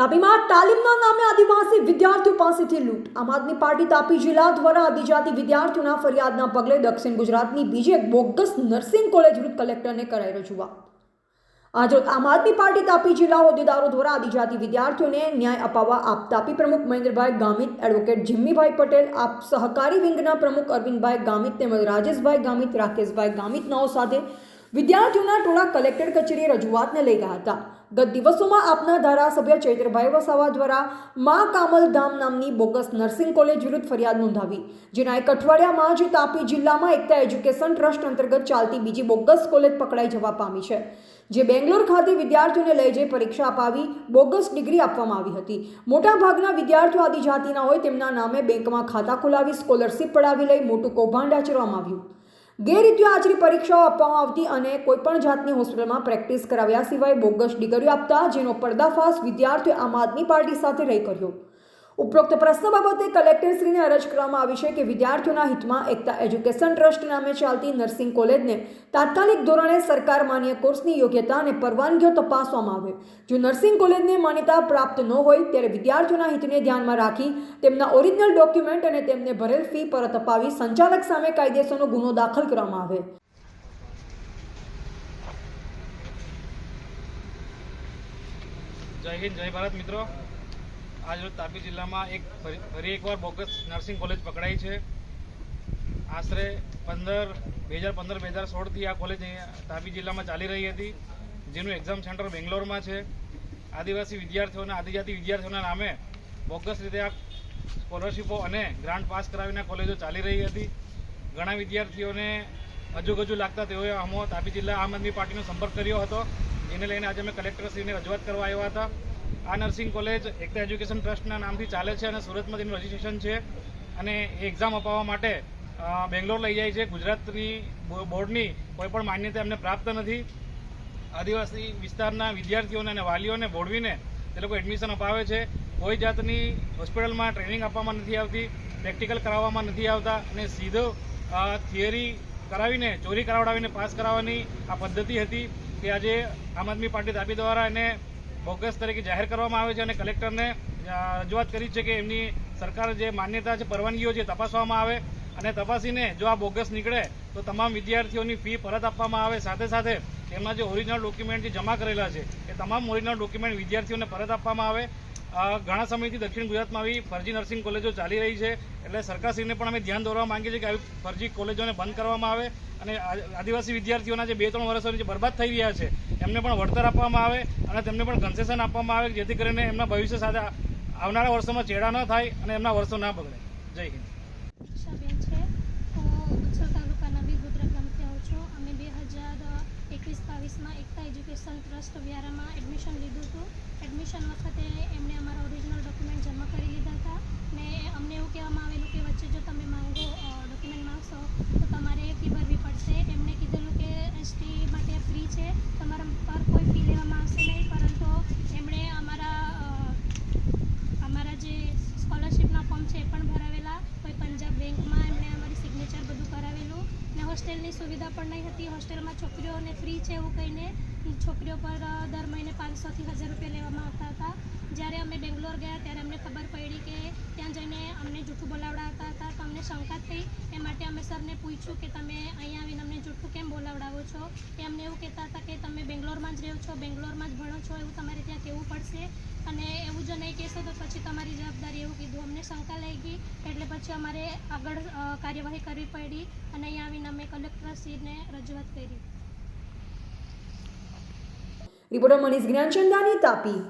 તાપીમાં તાલીમના નામે આદિવાસી વિદ્યાર્થીઓ પાસેથી લૂંટ. આમ આદમી પાર્ટી તાપી જિલ્લા દ્વારા આદિજાતિ વિદ્યાર્થીઓના ફરિયાદના પગલે દક્ષિણ ગુજરાતની બીજી એક બોગસ નર્સિંગ કોલેજ વિરુદ્ધ કલેક્ટરને કરાઈ રજૂઆત. આજે આમ આદમી પાર્ટી તાપી જિલ્લા હોદ્દેદારો દ્વારા આદિજાતિ વિદ્યાર્થીઓને ન્યાય અપાવવા આપ તાપી પ્રમુખ મહેન્દ્રભાઈ ગામિત, એડવોકેટ જિમ્મીભાઈ પટેલ, આપ સહકારી વિંગના પ્રમુખ અરવિંદભાઈ ગામિત તેમજ રાજેશભાઈ ગામિત, રાકેશભાઈ ગામિતનાઓ સાથે વિદ્યાર્થીઓના ટોળા કલેક્ટર કચેરીએ રજૂઆતને લઈ ગયા હતા. ગત દિવસોમાં આપના ધારાસભ્ય ચૈત્રભાઈ વસાવા દ્વારા મા કામલધામ નામની બોગસ નર્સિંગ કોલેજ વિરુદ્ધ ફરિયાદ નોંધાવી, જેના એક અઠવાડિયામાં જ તાપી જિલ્લામાં એકતા એજ્યુકેશન ટ્રસ્ટ અંતર્ગત ચાલતી બીજી બોગસ કોલેજ પકડાઈ જવા પામી છે, જે બેંગ્લોર ખાતે વિદ્યાર્થીઓને લઈ જઈ પરીક્ષા અપાવી બોગસ ડિગ્રી આપવામાં આવી હતી. મોટાભાગના વિદ્યાર્થીઓ આદિજાતિના હોય તેમના નામે બેંકમાં ખાતા ખોલાવી, સ્કોલરશીપ પડાવી લઈ મોટું કૌભાંડ આચરવામાં આવ્યું. ગેરરીતિઓ હાજરી પરીક્ષાઓ આપવામાં આવતી અને કોઈપણ જાતની હોસ્પિટલમાં પ્રેક્ટિસ કરાવ્યા સિવાય બોગસ ડિગ્રીઓ આપતા, જેનો પર્દાફાશ વિદ્યાર્થીઓ આમ આદમી પાર્ટી સાથે રહી કર્યો. ઉપરોક્ત પ્રશ્ન બાબતે કલેક્ટરશ્રીને અરજ કરવામાં આવી છે કે વિદ્યાર્થીઓના હિતમાં એકતા એજ્યુકેશન ટ્રસ્ટ નામે ચાલતી નર્સિંગ કોલેજને તાત્કાલિક ધોરણે સરકાર માન્ય કોર્સની યોગ્યતા અને પરવાનગીઓ તપાસવામાં આવે. જો નર્સિંગ કોલેજને માન્યતા પ્રાપ્ત ન હોય, ત્યારે વિદ્યાર્થીઓના હિતને ધ્યાનમાં રાખી તેમના ઓરિજિનલ ડોક્યુમેન્ટ અને તેમને ભરેલ ફી પરત અપાવી સંચાલક સામે કાયદેસરનો ગુનો દાખલ કરવામાં આવે. જય હિન્દ, જય ભારત મિત્રો. આજ તાપી જિલ્લામાં એક ફરી એકવાર બોગસ નર્સિંગ કોલેજ પકડાઈ છે. આશરે પંદર, બે હજાર પંદર, બે હજાર સોળથી આ કોલેજ તાપી જિલ્લામાં ચાલી રહી હતી, જેનું એક્ઝામ સેન્ટર બેંગ્લોરમાં છે. આદિવાસી વિદ્યાર્થીઓના, આદિજાતિ વિદ્યાર્થીઓના નામે બોગસ રીતે આ સ્કોલરશીપો અને ગ્રાન્ટ પાસ કરાવીને કોલેજો ચાલી રહી હતી. ઘણા વિદ્યાર્થીઓને હજુ લાગતા તેઓએ અમો તાપી જિલ્લા આમ આદમી પાર્ટીનો સંપર્ક કર્યો હતો. એને લઈને આજે અમે કલેક્ટરશ્રીને રજૂઆત કરવા આવ્યા હતા. આ નર્સિંગ કોલેજ એકતા એજ્યુકેશન ટ્રસ્ટના નામથી ચાલે છે અને સુરતમાં તેનું રજીસ્ટ્રેશન છે અને એ એક્ઝામ અપાવવા માટે બેંગ્લોર લઈ જાય છે. ગુજરાતની બોર્ડની કોઈ પણ માન્યતા એમને પ્રાપ્ત નથી. આદિવાસી વિસ્તારના વિદ્યાર્થીઓને અને વાલીઓને બોળવીને તે લોકો એડમિશન અપાવે છે. કોઈ જાતની હોસ્પિટલમાં ટ્રેનિંગ આપવામાં નથી આવતી પ્રેક્ટિકલ કરાવવામાં નથી આવતા અને સીધો થિયરી કરાવીને, ચોરી કરાવડાવીને પાસ કરાવવાની આ પદ્ધતિ હતી કે આજે આમ આદમી પાર્ટી તાપી દ્વારા એને બોગસ તરીકે જાહેર કરવામાં આવે છે અને કલેક્ટરને રજૂઆત કરી છે કે એમની સરકાર જે માન્યતા છે, પરવાનગીઓ છે તપાસવામાં આવે અને તપાસીને જો આ બોગસ નીકળે, તો તમામ વિદ્યાર્થીઓની ફી પરત આપવામાં આવે. સાથે સાથે એમના જે ઓરિજિનલ ડોક્યુમેન્ટ જે જમા કરેલા છે, એ તમામ ઓરિજિનલ ડોક્યુમેન્ટ વિદ્યાર્થીઓને પરત આપવામાં આવે ઘણા સમયથી દક્ષિણ ગુજરાતમાં આવી ફરજી નર્સિંગ કોલેજો ચાલી રહી છે. એટલે સરકારશ્રીને પણ અમે ધ્યાન દોરવા માંગીએ છીએ કે આવી ફરજી કોલેજોને બંધ કરવામાં આવે અને આદિવાસી વિદ્યાર્થીઓના જે બે ત્રણ વર્ષોની જે બરબાદ થઈ રહ્યા છે, એમને પણ વળતર આપવામાં આવે અને તેમને પણ કન્સેશન આપવામાં આવે જેથી કરીને એમના ભવિષ્ય સાથે આવનારા વર્ષોમાં ચેડા ન થાય અને એમના વર્ષો ના બગડે. જય હિન્દ. એકવીસ બાવીસમાં એકતા એજ્યુકેશન ટ્રસ્ટ વ્યારામાં એડમિશન લીધું હતું. એડમિશન વખતે એમણે હોસ્ટેલની સુવિધા પણ નહીં હતી. હોસ્ટેલમાં છોકરીઓને ફ્રી છે એવું કહીને છોકરીઓ પર દર મહિને પાંચસોથી હજાર રૂપિયા લેવામાં આવતા હતા. જ્યારે અમે બેંગ્લોર ગયા ત્યારે અમને ખબર પડી કે ત્યાં જઈને અમને જૂઠું બોલાવડા હતા તો અમને શંકા થઈ, એ માટે અમે સરને પૂછ્યું કે તમે અહીંયા આવીને અમને જૂઠું કેમ બોલાવડાવો છો? એ અમને એવું કહેતા હતા કે તમે બેંગ્લોરમાં જ રહો છો, બેંગ્લોરમાં જ ભણો છો, એવું તમારે ત્યાં કહેવું પડશે. અને એવું જો નહીં કહેશો તો પછી તમારી જવાબદારી એવું કીધું. અમને શંકા લઈ ગઈ એટલે પછી અમારે આગળ કાર્યવાહી કરવી પડી અને અહીંયા આવીને અમે કલેક્ટરશ્રીને રજૂઆત કરી. રિપોર્ટર મનીષ જ્ઞાનચંદાની તાપી.